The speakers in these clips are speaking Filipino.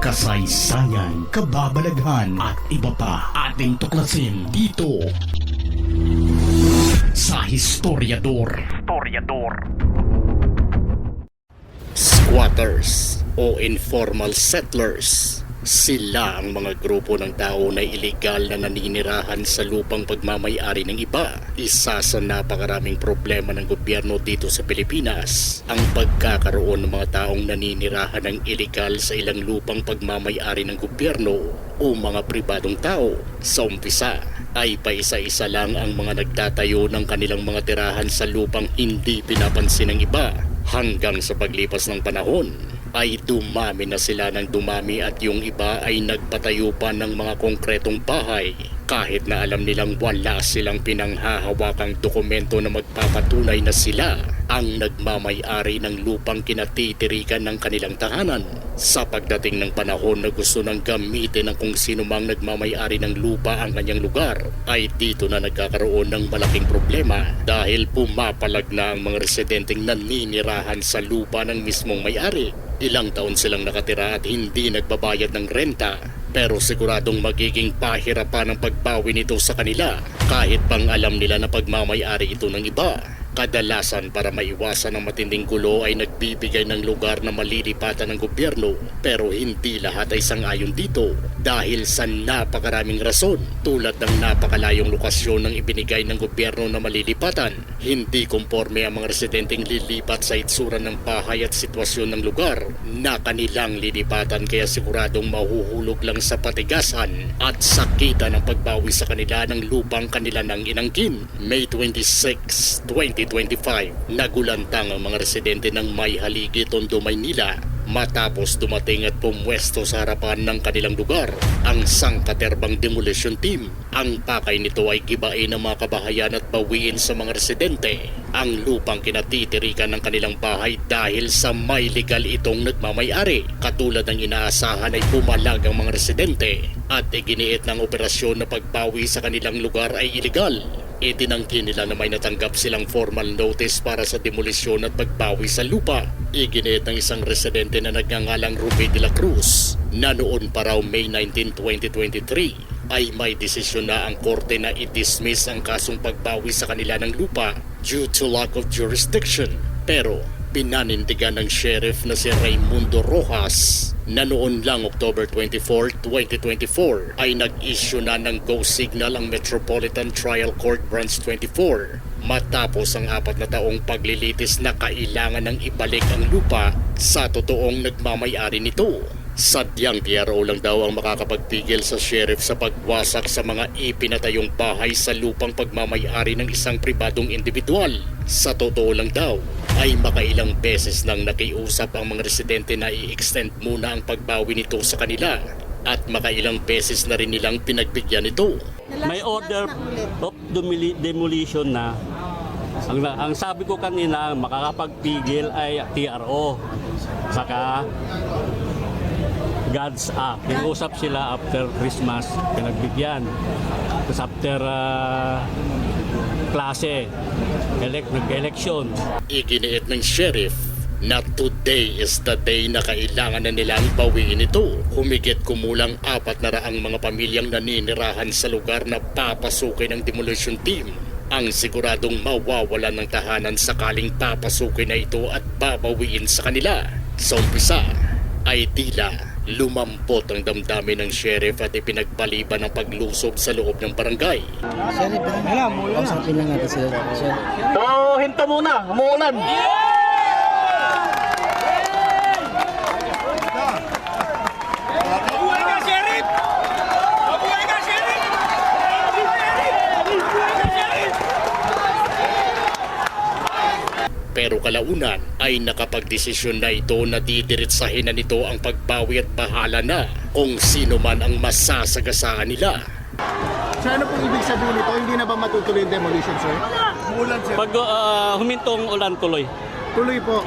kasaysayan, kababalaghan at iba pa ating tuklasin dito sa Historiador. Historiador. Squatters o informal settlers. Sila ang mga grupo ng tao na iligal na naninirahan sa lupang pagmamayari ng iba. Isa sa napakaraming problema ng gobyerno dito sa Pilipinas, ang pagkakaroon ng mga taong naninirahan ng iligal sa ilang lupang pagmamayari ng gobyerno o mga pribadong tao. Sa umpisa, ay paisa-isa lang ang mga nagtatayo ng kanilang mga tirahan sa lupang hindi pinapansin ng iba hanggang sa paglipas ng panahon ay dumami na sila ng dumami at yung iba ay nagpatayo pa ng mga konkretong bahay kahit na alam nilang wala silang pinanghahawakang dokumento na magpapatunay na sila ang nagmamay-ari ng lupang kinatitirikan ng kanilang tahanan. Sa pagdating ng panahon na gusto nang gamitin ng kung sino mang nagmamay-ari ng lupa ang kanyang lugar, ay dito na nagkakaroon ng malaking problema dahil pumapalag na ang mga residenteng naninirahan sa lupa ng mismong may-ari. Ilang taon silang nakatira at hindi nagbabayad ng renta pero siguradong magiging pahirapan ang pagbawi nito sa kanila kahit pang alam nila na pagmamayari ito ng iba. Kadalasan para maiwasan ang matinding gulo ay nagbibigay ng lugar na malilipatan ng gobyerno pero hindi lahat ay sangayon dito dahil sa napakaraming rason tulad ng napakalayong lokasyon ng ibinigay ng gobyerno na malilipatan. Hindi komporme ang mga residenteng lilipat sa itsura ng bahay at sitwasyon ng lugar na kanilang lilipatan kaya siguradong mahuhulog lang sa patigasan at sakitan ng pagbawi sa kanila ng lupang kanila ng inangkin. May 26, 2025, nagulantang ang mga residente ng May Haligi, Tondo, Maynila matapos dumating at pumwesto sa harapan ng kanilang lugar ang sangkaterbang demolition team. Ang pakay nito ay gibain ng mga kabahayan at bawiin sa mga residente ang lupang kinatitirikan ng kanilang bahay dahil sa may legal itong nagmamayari. Katulad ng inaasahan ay pumalag ang mga residente at iginiit ng operasyon na pagbawi sa kanilang lugar ay illegal. Itinanggi nila na may natanggap silang formal notice para sa demolisyon at pagbawi sa lupa. Iginiit ng isang residente na nagngangalang Ruby de la Cruz na noon pa raw May 19, 2023 ay may desisyon na ang korte na i-dismiss ang kasong pagbawi sa kanila ng lupa due to lack of jurisdiction. Pero pinanindigan ng sheriff na si Raimundo Rojas na noon lang October 24, 2024 ay nag-issue na ng go signal ang Metropolitan Trial Court Branch 24 matapos ang apat na taong paglilitis na kailangan ng ibalik ang lupa sa totoong nagmamayari nito. Sadyang PRO lang daw ang makakapagpigil sa sheriff sa pagwasak sa mga ipinatayong bahay sa lupang pagmamayari ng isang pribadong individual. Sa totoo lang daw, ay makailang beses nang nakiusap ang mga residente na i-extend muna ang pagbawi nito sa kanila at makailang beses na rin nilang pinagbigyan ito. May order of demoli- demolition na. Ang, ang sabi ko kanina, makakapagpigil ay TRO. Saka God's Act. Pinag-usap sila after Christmas, pinagbigyan. Tapos after ah, klase, elect, nag-election. Iginiit ng sheriff na today is the day na kailangan na nilang bawiin ito. Humigit kumulang apat na raang mga pamilyang naninirahan sa lugar na papasukin ng demolition team. Ang siguradong mawawalan ng tahanan sakaling papasukin na ito at babawiin sa kanila. Sa umpisa ay tila lumampot ang damdamin ng sheriff at ipinagpaliban ang paglusob sa loob ng barangay. Sheriff, kausapin lang natin sila. Sheriff. So, hinto muna, umuulan. Mabuhay ka, Sheriff! Mabuhay ka, Sheriff! Mabuhay ka, Sheriff! Pero kalaunan ay nakapagdesisyon na ito na didiretsahin na nito ang pagbawi at bahala na kung sino man ang masasagasaan nila. Sir, ano pong ibig sabihin nito? Hindi na ba matutuloy yung demolition, sir? Umulan, sir. Pag ah, humintong ulan tuloy. Tuloy po.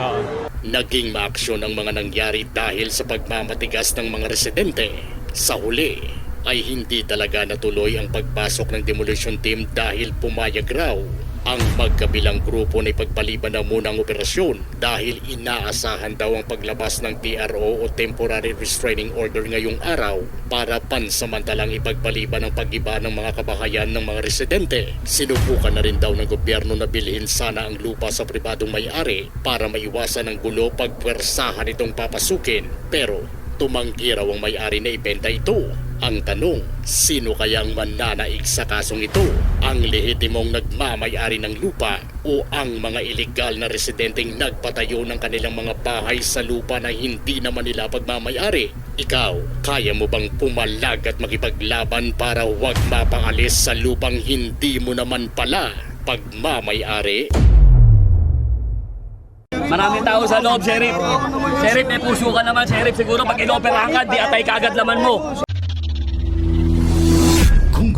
Naging maaksyon ang mga nangyari dahil sa pagmamatigas ng mga residente. Sa huli ay hindi talaga natuloy ang pagpasok ng demolition team dahil pumayag raw ang magkabilang grupo na ipagpaliban na muna ang operasyon dahil inaasahan daw ang paglabas ng TRO o Temporary Restraining Order ngayong araw para pansamantalang ipagpaliban ang pag-iba ng mga kabahayan ng mga residente. Sinubukan na rin daw ng gobyerno na bilhin sana ang lupa sa pribadong may-ari para maiwasan ang gulo pagpwersahan itong papasukin. Pero tumanggi raw ang may-ari na ibenta ito. Ang tanong, sino kaya ang mananaig sa kasong ito? Ang lehitimong nagmamayari ng lupa o ang mga ilegal na residenteng nagpatayo ng kanilang mga bahay sa lupa na hindi naman nila pagmamayari? Ikaw, kaya mo bang pumalag at makipaglaban para huwag mapaalis sa lupang hindi mo naman pala pagmamayari? Maraming tao sa loob, Sheriff. Sheriff, may puso ka naman, Sheriff. Siguro pag inoperahan ka, di atay ka agad laman mo.